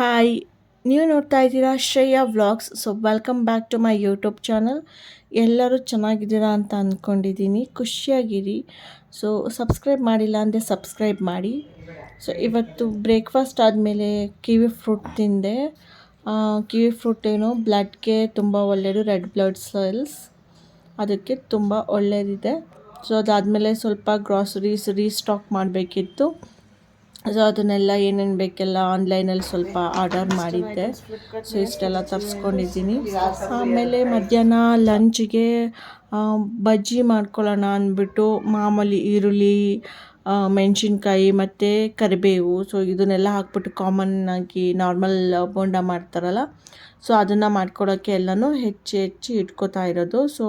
Hi ನೀವು ನೋಡ್ತಾ ಇದ್ದೀರಾ Shreya vlogs so welcome back to my YouTube channel ಎಲ್ಲರೂ ಚೆನ್ನಾಗಿದ್ದೀರಾ ಅಂತ ಅಂದ್ಕೊಂಡಿದ್ದೀನಿ ಖುಷಿಯಾಗಿರಿ. ಸೊ ಸಬ್ಸ್ಕ್ರೈಬ್ ಮಾಡಿಲ್ಲ ಅಂದರೆ ಸಬ್ಸ್ಕ್ರೈಬ್ ಮಾಡಿ. ಸೊ ಇವತ್ತು ಬ್ರೇಕ್ಫಾಸ್ಟ್ ಆದಮೇಲೆ ಕಿವಿ ಫ್ರೂಟ್ ತಿಂದೆ. ಕಿವಿ ಫ್ರೂಟ್ ಏನು ಬ್ಲಡ್ಗೆ ತುಂಬ ಒಳ್ಳೆಯದು ರೆಡ್ ಬ್ಲಡ್ ಸೆಲ್ಸ್ ಅದಕ್ಕೆ ತುಂಬ ಒಳ್ಳೆಯದಿದೆ ಸೊ ಅದಾದಮೇಲೆ ಸ್ವಲ್ಪ ಗ್ರಾಸರೀಸ್ ರೀಸ್ಟಾಕ್ ಮಾಡಬೇಕಿತ್ತು. ಸೊ ಅದನ್ನೆಲ್ಲ ಏನೇನು ಬೇಕೆಲ್ಲ ಆನ್ಲೈನಲ್ಲಿ ಸ್ವಲ್ಪ ಆರ್ಡರ್ ಮಾಡಿದ್ದೆ. ಸೊ ಇಷ್ಟೆಲ್ಲ ತರಿಸ್ಕೊಂಡಿದ್ದೀನಿ ಆಮೇಲೆ ಮಧ್ಯಾಹ್ನ ಲಂಚ್ಗೆ ಬಜ್ಜಿ ಮಾಡ್ಕೊಳ್ಳೋಣ ಅಂದ್ಬಿಟ್ಟು ಮಾಮೂಲಿ ಈರುಳ್ಳಿ ಮೆಣಸಿನ್ಕಾಯಿ ಮತ್ತು ಕರಿಬೇವು. ಸೊ ಇದನ್ನೆಲ್ಲ ಹಾಕ್ಬಿಟ್ಟು ಆಗಿ ನಾರ್ಮಲ್ ಬೋಂಡ ಮಾಡ್ತಾರಲ್ಲ ಸೊ ಅದನ್ನು ಮಾಡ್ಕೊಡೋಕ್ಕೆ ಎಲ್ಲನೂ ಹೆಚ್ಚಿ ಹೆಚ್ಚಿ ಇಟ್ಕೋತಾ ಇರೋದು. ಸೊ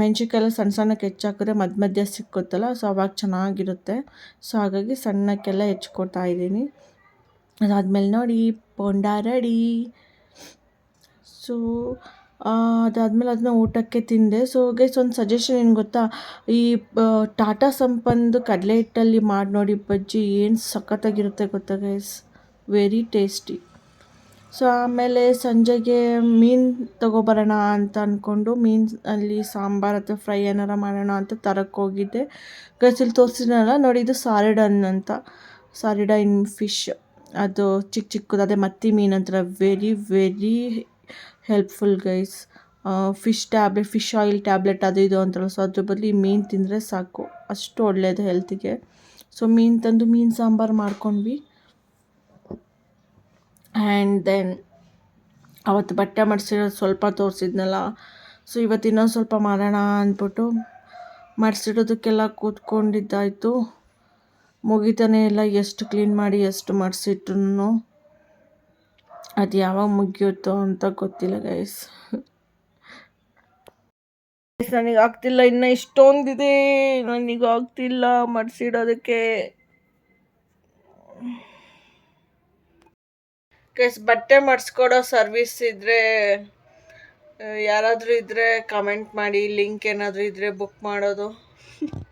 ಮೆಣಸಿನ್ಕಾಯಿ ಎಲ್ಲ ಸಣ್ಣ ಸಣ್ಣಕ್ಕೆ ಹೆಚ್ಚಾಕಿದ್ರೆ ಮಧ್ಯ ಮಧ್ಯ ಸಿಕ್ಕುತ್ತಲ್ಲ, ಸೊ ಅವಾಗ ಚೆನ್ನಾಗಿರುತ್ತೆ. ಸೊ ಹಾಗಾಗಿ ಸಣ್ಣಕ್ಕೆಲ್ಲ ಹೆಚ್ಕೊಡ್ತಾ ಇದ್ದೀನಿ. ಅದಾದಮೇಲೆ ನೋಡಿ, ಪೊಂಡ ರೆಡಿ. ಸೊ ಅದಾದಮೇಲೆ ಅದನ್ನ ಊಟಕ್ಕೆ ತಿಂದೆ. ಸೊ ಗೈಸ್ ಒಂದು ಸಜೆಷನ್ ಏನು ಗೊತ್ತಾ? ಈ ಟಾಟಾ ಸಂಪಂದು ಕಡಲೆ ಹಿಟ್ಟಲ್ಲಿ ಮಾಡಿ ನೋಡಿ ಬಜ್ಜಿ ಏನು ಸಖತ್ತಾಗಿರುತ್ತೆ ಗೊತ್ತಾ ಗೈಸ್ ವೆರಿ ಟೇಸ್ಟಿ ಸೊ ಆಮೇಲೆ ಸಂಜೆಗೆ ಮೀನು ತೊಗೊಬರೋಣ ಅಂತ ಅಂದ್ಕೊಂಡು ಮೀನು ಅಲ್ಲಿ ಸಾಂಬಾರು ಅಥವಾ ಫ್ರೈ ಏನಾರ ಮಾಡೋಣ ಅಂತ ತರಕ್ಕೆ ಹೋಗಿದ್ದೆ. ಗೈಸಲ್ಲಿ ತೋರಿಸಿದ್ನಲ್ಲ, ನೋಡಿ ಇದು ಸಾರಿಡನ್ ಅಂತ. Sardine fish. ಅದು ಚಿಕ್ಕ ಚಿಕ್ಕದು, ಅದೇ ಮತ್ತಿ ಮೀನು ಅಂತಾರೆ. Very very helpful guys fish tablet fish oil tablet ಅದು ಇದು ಅಂತಾರಲ್ಲ. ಸೊ ಅದ್ರ ಬದಲು ಮೀನು ತಿಂದರೆ ಸಾಕು. ಅಷ್ಟು ಒಳ್ಳೆಯದು ಹೆಲ್ತಿಗೆ ಸೊ ಮೀನು ತಂದು ಮೀನು ಸಾಂಬಾರು ಮಾಡ್ಕೊಂಡ್ವಿ. ಆ್ಯಂಡ್ ದೆನ್ ಅವತ್ತು ಬಟ್ಟೆ ಮಡಿಸಿರೋದು ಸ್ವಲ್ಪ ತೋರಿಸಿದ್ನಲ್ಲ. ಸೊ ಇವತ್ತು ಇನ್ನೊಂದು ಸ್ವಲ್ಪ ಮಾಡೋಣ ಅಂದ್ಬಿಟ್ಟು ಮಡಿಸಿಡೋದಕ್ಕೆಲ್ಲ ಕೂತ್ಕೊಂಡಿದ್ದಾಯಿತು. ಮುಗಿತಾನೆ ಇಲ್ಲ ಎಷ್ಟು ಕ್ಲೀನ್ ಮಾಡಿ ಎಷ್ಟು ಮಡಿಸಿಟ್ರು ಅದು ಯಾವಾಗ ಮುಗಿಯುತ್ತೋ ಅಂತ ಗೊತ್ತಿಲ್ಲ ಗೈಸ್ ನನಗೆ ಆಗ್ತಿಲ್ಲ, ಇನ್ನು ಇಷ್ಟೊಂದಿದೆ. ನನಗೆ ಆಗ್ತಿಲ್ಲ ಮಡಿಸಿಡೋದಕ್ಕೆ. ಗೈಸ್ ಬಟ್ಟೆ ಮಾಡಿಸ್ಕೊಡೋ ಸರ್ವಿಸ್ ಇದ್ದರೆ ಯಾರಾದರೂ ಇದ್ದರೆ ಕಮೆಂಟ್ ಮಾಡಿ ಲಿಂಕ್ ಏನಾದರೂ ಇದ್ದರೆ ಬುಕ್ ಮಾಡೋದು.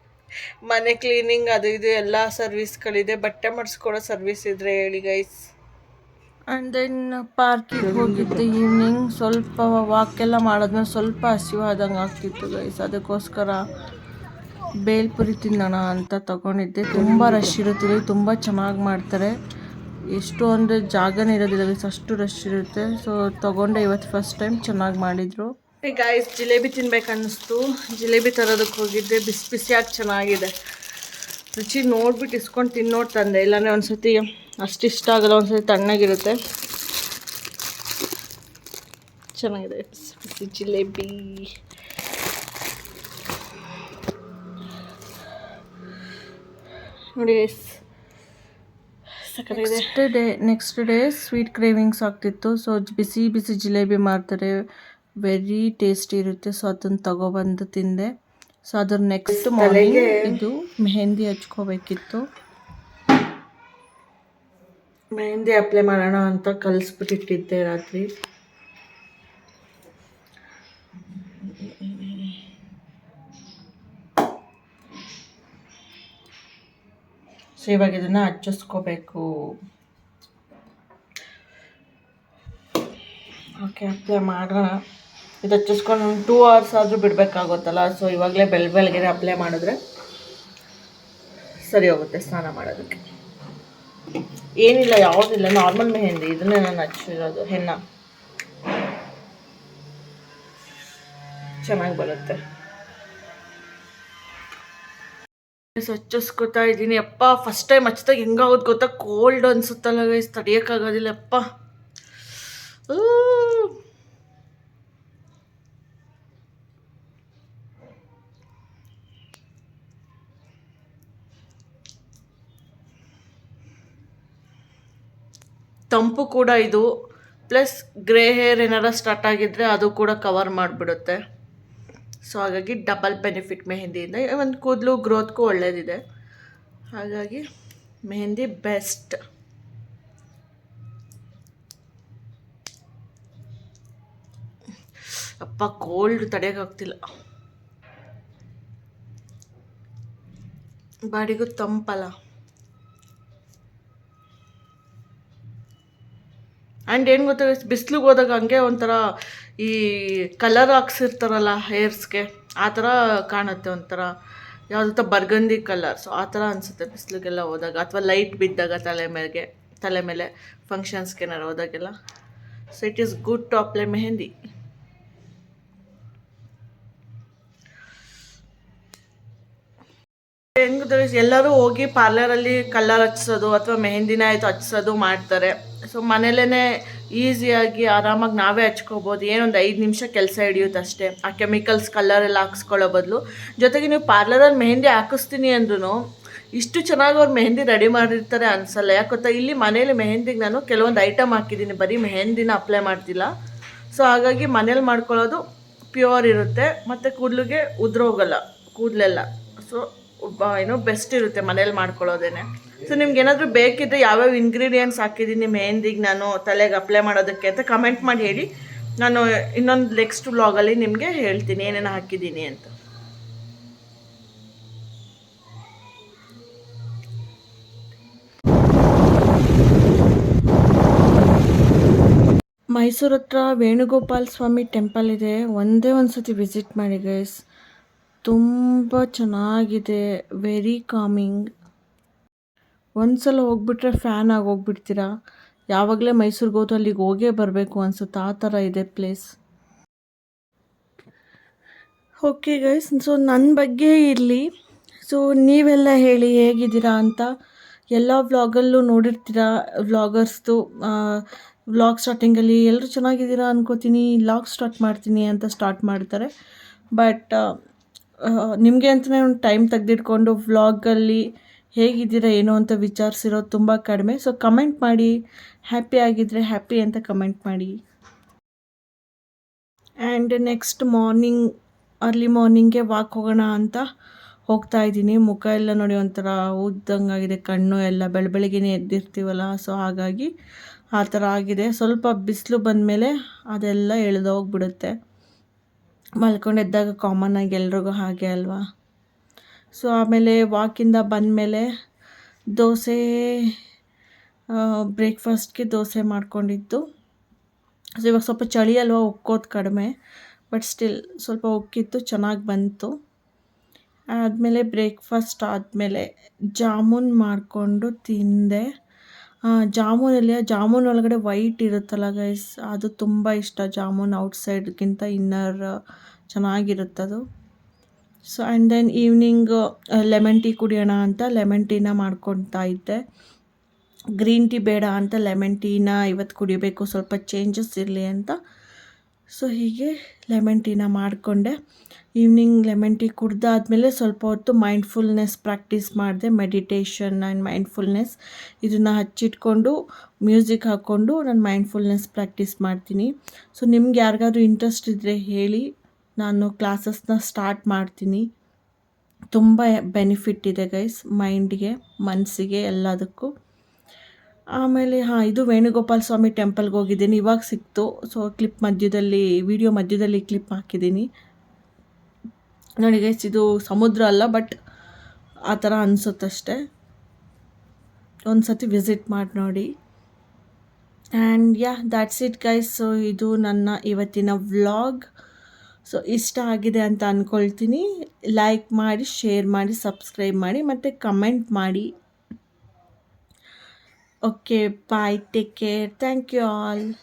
ಮನೆ ಕ್ಲೀನಿಂಗ್ ಅದು ಇದು ಎಲ್ಲ ಸರ್ವಿಸ್ಗಳಿದೆ. ಬಟ್ಟೆ ಮಾಡಿಸ್ಕೊಡೋ ಸರ್ವಿಸ್ ಇದ್ದರೆ ಹೇಳಿ ಗೈಸ್ ಆ್ಯಂಡ್ ದೆನ್ ಪಾರ್ಕಿಗೆ ಹೋಗಿದ್ದೆ ಈವ್ನಿಂಗ್ ಸ್ವಲ್ಪ ವಾಕ್ ಎಲ್ಲ ಮಾಡಿದ್ಮೇಲೆ ಸ್ವಲ್ಪ ಹಸಿವಾದಂಗೆ ಆಗ್ತಿತ್ತು ಗೈಸ್ ಅದಕ್ಕೋಸ್ಕರ ಬೇಲ್ಪುರಿ ತಿನ್ನೋಣ ಅಂತ ತಗೊಂಡಿದ್ದೆ. ತುಂಬ ರಶ್ ಇರುತ್ತೆ, ತುಂಬ ಚೆನ್ನಾಗಿ ಮಾಡ್ತಾರೆ. ಎಷ್ಟು ಅಂದರೆ ಜಾಗನೇ ಇರೋದಿಲ್ಲ ಅಷ್ಟು ರಶ್ ಇರುತ್ತೆ. ಸೊ ತಗೊಂಡೆ ಇವತ್ತು ಫಸ್ಟ್ ಟೈಮ್ ಚೆನ್ನಾಗಿ ಮಾಡಿದರು. ಗಾಯ್ಸ್ ಜಿಲೇಬಿ ತಿನ್ಬೇಕನ್ನಿಸ್ತು ಜಿಲೇಬಿ ತರೋದಕ್ಕೆ ಹೋಗಿದ್ದೆ, ಬಿಸಿ ಬಿಸಿಯಾಗಿ ಚೆನ್ನಾಗಿದೆ. ರುಚಿ ನೋಡ್ಬಿಟ್ಟು ಇಸ್ಕೊಂಡು ತಿನ್ನೋಡು ತಂದೆ. ಇಲ್ಲಾಂದರೆ ಒಂದ್ಸತಿ ಅಷ್ಟು ಇಷ್ಟ ಆಗಲ್ಲ, ಒಂದ್ಸತಿ ತಣ್ಣಗಿರುತ್ತೆ. ಚೆನ್ನಾಗಿದೆ, ಬಿಸಿ ಬಿಸಿ ಜಿಲೇಬಿ. ನೋಡಿ next day next day sweet cravings ಆಗ್ತಿತ್ತು. ಸೊ ಬಿಸಿ ಬಿಸಿ ಜಿಲೇಬಿ ಮಾಡ್ತಾರೆ. ವೆರಿ ಟೇಸ್ಟಿ ಇರುತ್ತೆ. ಸೊ ಅದನ್ನು ತಗೊಬಂದು ತಿಂದೆ. ಸೊ ಅದ್ರ ನೆಕ್ಸ್ಟ್ ಮಾರ್ನಿಂಗ್ ಇದು ಮೆಹಂದಿ ಹಚ್ಕೋಬೇಕಿತ್ತು. ಮೆಹಂದಿ ಅಪ್ಲೈ ಮಾಡೋಣ ಅಂತ ಕಲಿಸ್ಬಿಟ್ಟಿಟ್ಟಿದ್ದೆ ರಾತ್ರಿ. ಸೊ ಇವಾಗ ಇದನ್ನು ಹಚ್ಚಿಸ್ಕೋಬೇಕು. ಓಕೆ ಅಪ್ಲೈ ಮಾಡೋಣ ಇದು ಹಚ್ಚಿಸ್ಕೊಂಡು ಟೂ ಅವರ್ಸ್ ಆದರೂ ಬಿಡಬೇಕಾಗುತ್ತಲ್ಲ ಸೊ ಇವಾಗಲೇ ಬೆಳ ಬೆಳಗ್ಗೆ ಅಪ್ಲೈ ಮಾಡಿದ್ರೆ ಸರಿ ಹೋಗುತ್ತೆ ಸ್ನಾನ ಮಾಡೋದಕ್ಕೆ. ಏನಿಲ್ಲ, ಯಾವುದಿಲ್ಲ ನಾರ್ಮಲ್ ಮೆಹೆಂದಿ. ಇದನ್ನೇ ನಾನು ಹಚ್ಚಿರೋದು, ಹೆಣ್ಣ. ಚೆನ್ನಾಗಿ ಬರುತ್ತೆ. ಹಚ್ಚಿಸ್ಕೊತಾ ಇದ್ದೀನಿ ಅಪ್ಪ ಫಸ್ಟ್ ಟೈಮ್ ಹಚ್ಚಿದಾಗ ಹೆಂಗಾಗೋದು ಗೊತ್ತಾ? ಕೋಲ್ಡ್ ಅನ್ಸುತ್ತಲ್ಲ ಗೈಸ್ ತಡಿಯೋಕ್ಕಾಗೋದಿಲ್ಲ, ಅಪ್ಪ. ತಂಪು ಕೂಡ ಇದು ಪ್ಲಸ್ ಗ್ರೇ ಹೇರ್ ಏನಾರ ಸ್ಟಾರ್ಟ್ ಆಗಿದ್ರೆ ಅದು ಕೂಡ ಕವರ್ ಮಾಡಿಬಿಡುತ್ತೆ. ಸೊ ಹಾಗಾಗಿ ಡಬಲ್ ಬೆನಿಫಿಟ್ ಮೆಹಂದಿಯಿಂದ. ಒಂದು ಕೂದಲು ಗ್ರೋತ್ಗೂ ಒಳ್ಳೆಯದಿದೆ ಹಾಗಾಗಿ ಮೆಹಂದಿ ಬೆಸ್ಟ್ ಅಪ್ಪ ಕೋಲ್ಡ್ ತಡೆಯೋಕ್ಕಾಗ್ತಿಲ್ಲ ಬಾಡಿಗೂ ತಂಪಲ್ಲ. ಆ್ಯಂಡ್ ಏನು ಗೊತ್ತಾಗ ಬಿಸಿಲಿಗೆ ಹೋದಾಗ ಹಂಗೆ ಒಂಥರ ಈ ಕಲರ್ ಹಾಕ್ಸಿರ್ತಾರಲ್ಲ ಹೇರ್ಸ್ಗೆ ಆ ಥರ ಕಾಣುತ್ತೆ ಒಂಥರ. ಯಾವುದಂತ ಬರ್ಗಂದಿ ಕಲರ್ ಸೊ ಆ ಥರ ಅನಿಸುತ್ತೆ ಬಿಸಿಲಿಗೆಲ್ಲ ಹೋದಾಗ, ಅಥವಾ ಲೈಟ್ ಬಿದ್ದಾಗ ತಲೆ ಮೇಲೆಗೆ, ತಲೆ ಮೇಲೆ ಫಂಕ್ಷನ್ಸ್ಗೆ ಏನಾರು ಹೋದಾಗೆಲ್ಲ. So it is good to apply mehndi ಹೆಂಗ್ ಎಲ್ಲರೂ ಹೋಗಿ ಪಾರ್ಲರಲ್ಲಿ ಕಲರ್ ಹಚ್ಸೋದು ಅಥವಾ ಮೆಹಂದಿನ ಆಯಿತು ಹಚ್ಸೋದು ಮಾಡ್ತಾರೆ. ಸೊ ಮನೇಲೇ ಈಸಿಯಾಗಿ ಆರಾಮಾಗಿ ನಾವೇ ಹಚ್ಕೋಬೋದು. ಏನೊಂದು ಐದು ನಿಮಿಷ ಕೆಲಸ ಹಿಡಿಯುತ್ತೆ ಆ ಕೆಮಿಕಲ್ಸ್ ಕಲರ್ ಎಲ್ಲ ಹಾಕ್ಸ್ಕೊಳ್ಳೋ ಬದಲು. ಜೊತೆಗೆ ನೀವು ಪಾರ್ಲರಲ್ಲಿ ಮೆಹಂದಿ ಹಾಕಿಸ್ತೀನಿ ಅಂದ್ರೂ ಇಷ್ಟು ಚೆನ್ನಾಗಿ ಅವ್ರು ಮೆಹಂದಿ ರೆಡಿ ಮಾಡಿರ್ತಾರೆ ಅನ್ಸಲ್ಲ. ಯಾಕೆ ಇಲ್ಲಿ ಮನೇಲಿ ಮೆಹಂದಿಗೆ ನಾನು ಕೆಲವೊಂದು ಐಟಮ್ ಹಾಕಿದ್ದೀನಿ. ಬರೀ ಮೆಹಂದಿನ ಅಪ್ಲೈ ಮಾಡ್ತಿಲ್ಲ. ಸೊ ಹಾಗಾಗಿ ಮನೇಲಿ ಮಾಡ್ಕೊಳ್ಳೋದು ಪ್ಯೂರ್ ಇರುತ್ತೆ. ಮತ್ತು ಕೂದಲಿಗೆ ಉದ್ರೋಗಲ್ಲ. ಕೂದಲೆಲ್ಲ. ಸೊ ಏನೋ ಬೆಸ್ಟ್ ಇರುತ್ತೆ ಮನೇಲಿ ಮಾಡ್ಕೊಳ್ಳೋದೇನೆ. ಸೊ ನಿಮ್ಗೆ ಏನಾದರೂ ಬೇಕಿದ್ರೆ ಯಾವ್ಯಾವ ಇಂಗ್ರೀಡಿಯೆಂಟ್ಸ್ ಹಾಕಿದ್ದೀನಿ ಮೆಹಂದಿಗೆ ನಾನು ತಲೆಗೆ ಅಪ್ಲೈ ಮಾಡೋದಕ್ಕೆ ಅಂತ ಕಮೆಂಟ್ ಮಾಡಿ ಹೇಳಿ. ನಾನು ಇನ್ನೊಂದು ನೆಕ್ಸ್ಟ್ ವ್ಲಾಗಲ್ಲಿ ನಿಮಗೆ ಹೇಳ್ತೀನಿ, ಏನೇನು ಹಾಕಿದ್ದೀನಿ ಅಂತ. ಮೈಸೂರು ಹತ್ರ ವೇಣುಗೋಪಾಲ ಸ್ವಾಮಿ ಟೆಂಪಲ್ ಇದೆ. ಒಂದೇ ಒಂದು ಸತಿ ವಿಸಿಟ್ ಮಾಡಿ ಗೈಸ್ ತುಂಬ ಚೆನ್ನಾಗಿದೆ. ವೆರಿ ಕಾಮಿಂಗ್ ಒಂದು ಸಲ ಹೋಗ್ಬಿಟ್ರೆ ಫ್ಯಾನ್ ಆಗಿ ಹೋಗ್ಬಿಡ್ತೀರಾ? ಯಾವಾಗಲೇ ಮೈಸೂರಿಗೆ ಹೋದ್ರೆ ಅಲ್ಲಿಗೆ ಹೋಗೇ ಬರಬೇಕು ಅನ್ಸುತ್ತೆ. ಆ ಥರ ಇದೆ ಪ್ಲೇಸ್ ಓಕೆ ಗೈಸ್ ಸೊ ನನ್ನ ಬಗ್ಗೆ ಇರಲಿ. ಸೊ ನೀವೆಲ್ಲ ಹೇಳಿ ಹೇಗಿದ್ದೀರಾ ಅಂತ ಎಲ್ಲ ವ್ಲಾಗಲ್ಲೂ ನೋಡಿರ್ತೀರಾ? ವ್ಲಾಗರ್ಸ್ದು ವ್ಲಾಗ್ ಸ್ಟಾರ್ಟಿಂಗಲ್ಲಿ ಎಲ್ಲರೂ ಚೆನ್ನಾಗಿದ್ದೀರಾ ಅನ್ಕೋತೀನಿ. ವ್ಲಾಗ್ ಸ್ಟಾರ್ಟ್ ಮಾಡ್ತೀನಿ ಅಂತ ಸ್ಟಾರ್ಟ್ ಮಾಡ್ತಾರೆ. ಬಟ್ ನಿಮಗೆ ಅಂತಲೇ ಒಂದು ಟೈಮ್ ತೆಗೆದಿಟ್ಕೊಂಡು ವ್ಲಾಗಲ್ಲಿ ಹೇಗಿದ್ದೀರಾ, ಏನೋ ಅಂತ ವಿಚಾರಿಸಿರೋದು ತುಂಬ ಕಡಿಮೆ. ಸೊ ಕಮೆಂಟ್ ಮಾಡಿ. ಹ್ಯಾಪಿ ಆಗಿದ್ದರೆ ಹ್ಯಾಪಿ ಅಂತ ಕಮೆಂಟ್ ಮಾಡಿ. ಆ್ಯಂಡ್ ನೆಕ್ಸ್ಟ್ ಮಾರ್ನಿಂಗ್ ಅರ್ಲಿ ಮಾರ್ನಿಂಗ್ಗೆ ವಾಕ್ ಹೋಗೋಣ ಅಂತ ಹೋಗ್ತಾ ಇದ್ದೀನಿ. ಮುಖ ಎಲ್ಲ ನೋಡಿ ಒಂಥರ ಉದ್ದಂಗಾಗಿದೆ ಕಣ್ಣು ಎಲ್ಲ ಬೆಳಬೆಳಗ್ಗೆನೇ ಎದ್ದಿರ್ತೀವಲ್ಲ ಸೊ ಹಾಗಾಗಿ ಆ ಥರ ಆಗಿದೆ. ಸ್ವಲ್ಪ ಬಿಸಿಲು ಬಂದಮೇಲೆ ಅದೆಲ್ಲ ಎಳೆದೋಗ್ಬಿಡುತ್ತೆ. ಮಲ್ಕೊಂಡು ಎದ್ದಾಗ ಕಾಮನ್ ಆಗಿ ಎಲ್ರಿಗೂ ಹಾಗೆ ಅಲ್ವಾ? ಸೊ ಆಮೇಲೆ ವಾಕಿಂದ ಬಂದಮೇಲೆ ದೋಸೆ ಬ್ರೇಕ್ಫಾಸ್ಟ್ಗೆ ದೋಸೆ ಮಾಡ್ಕೊಂಡಿದ್ದು. ಸೊ ಇವಾಗ ಸ್ವಲ್ಪ ಚಳಿ ಅಲ್ವಾ, ಉಕ್ಕೋದು ಕಡಿಮೆ. ಬಟ್ ಸ್ಟಿಲ್ ಸ್ವಲ್ಪ ಉಕ್ಕಿತ್ತು, ಚೆನ್ನಾಗಿ ಬಂತು. ಆದಮೇಲೆ ಬ್ರೇಕ್ಫಾಸ್ಟ್ ಆದಮೇಲೆ ಜಾಮೂನ್ ಮಾಡಿಕೊಂಡು ತಿಂದೆ. ಜಾಮೂನಲ್ಲಿ ಜಾಮೂನ್ ಒಳಗಡೆ ವೈಟ್ ಇರುತ್ತಲ್ಲ ಗೈಸ್ ಅದು ತುಂಬ ಇಷ್ಟ ಜಾಮೂನ್ ಔಟ್ಸೈಡ್ಗಿಂತ inner ಚೆನ್ನಾಗಿರುತ್ತದು so and then evening lemon tea ಕುಡಿಯೋಣ ಅಂತ ಲೆಮನ್ ಟೀನ ಮಾಡ್ಕೊತಾ ಇದ್ದೆ. ಗ್ರೀನ್ ಟೀ ಬೇಡ ಅಂತ ಲೆಮನ್ ಟೀನ ಇವತ್ತು ಕುಡಿಬೇಕು, ಸ್ವಲ್ಪ ಚೇಂಜಸ್ ಇರಲಿ ಅಂತ. ಸೊ ಹೀಗೆ ಲೆಮನ್ ಟೀನ ಮಾಡಿಕೊಂಡೆ. ಈವ್ನಿಂಗ್ ಲೆಮನ್ ಟೀ ಕುಡ್ದಾದಮೇಲೆ ಸ್ವಲ್ಪ ಹೊತ್ತು ಮೈಂಡ್ಫುಲ್ನೆಸ್ ಪ್ರಾಕ್ಟೀಸ್ ಮಾಡಿದೆ. ಮೆಡಿಟೇಷನ್ ಆ್ಯಂಡ್ ಮೈಂಡ್ಫುಲ್ನೆಸ್ ಇದನ್ನು ಹಚ್ಚಿಟ್ಕೊಂಡು ಮ್ಯೂಸಿಕ್ ಹಾಕ್ಕೊಂಡು ನಾನು ಮೈಂಡ್ಫುಲ್ನೆಸ್ ಪ್ರಾಕ್ಟೀಸ್ ಮಾಡ್ತೀನಿ. ಸೊ ನಿಮ್ಗೆ ಯಾರಿಗಾದ್ರೂ ಇಂಟ್ರೆಸ್ಟ್ ಇದ್ದರೆ ಹೇಳಿ, ನಾನು ಕ್ಲಾಸಸ್ನ ಸ್ಟಾರ್ಟ್ ಮಾಡ್ತೀನಿ. ತುಂಬ ಬೆನಿಫಿಟ್ ಇದೆ ಗೈಸ್ ಮೈಂಡಿಗೆ ಮನಸ್ಸಿಗೆ ಎಲ್ಲದಕ್ಕೂ. ಆಮೇಲೆ, ಹಾಂ, ಇದು ವೇಣುಗೋಪಾಲ ಸ್ವಾಮಿ ಟೆಂಪಲ್ಗೆ ಹೋಗಿದ್ದೀನಿ. ಇವಾಗ ಸಿಕ್ತು. ಸೊ ಕ್ಲಿಪ್ ಮಧ್ಯದಲ್ಲಿ ವಿಡಿಯೋ ಮಧ್ಯದಲ್ಲಿ ಕ್ಲಿಪ್ ಹಾಕಿದ್ದೀನಿ. ನನಗೆ ಇದು ಸಮುದ್ರ ಅಲ್ಲ ಬಟ್ ಆ ಥರ ಅನಿಸುತ್ತಷ್ಟೆ ಒಂದು ಸತಿ ವಿಸಿಟ್ ಮಾಡಿ ನೋಡಿ. And ya that's it guys so ಇದು ನನ್ನ ಇವತ್ತಿನ ವ್ಲಾಗ್ ಸೊ ಇಷ್ಟ ಆಗಿದೆ ಅಂತ ಅಂದ್ಕೊಳ್ತೀನಿ ಲೈಕ್ ಮಾಡಿ ಶೇರ್ ಮಾಡಿ ಸಬ್ಸ್ಕ್ರೈಬ್ ಮಾಡಿ, ಮತ್ತು ಕಮೆಂಟ್ ಮಾಡಿ. Okay, bye. Take care. Thank you all.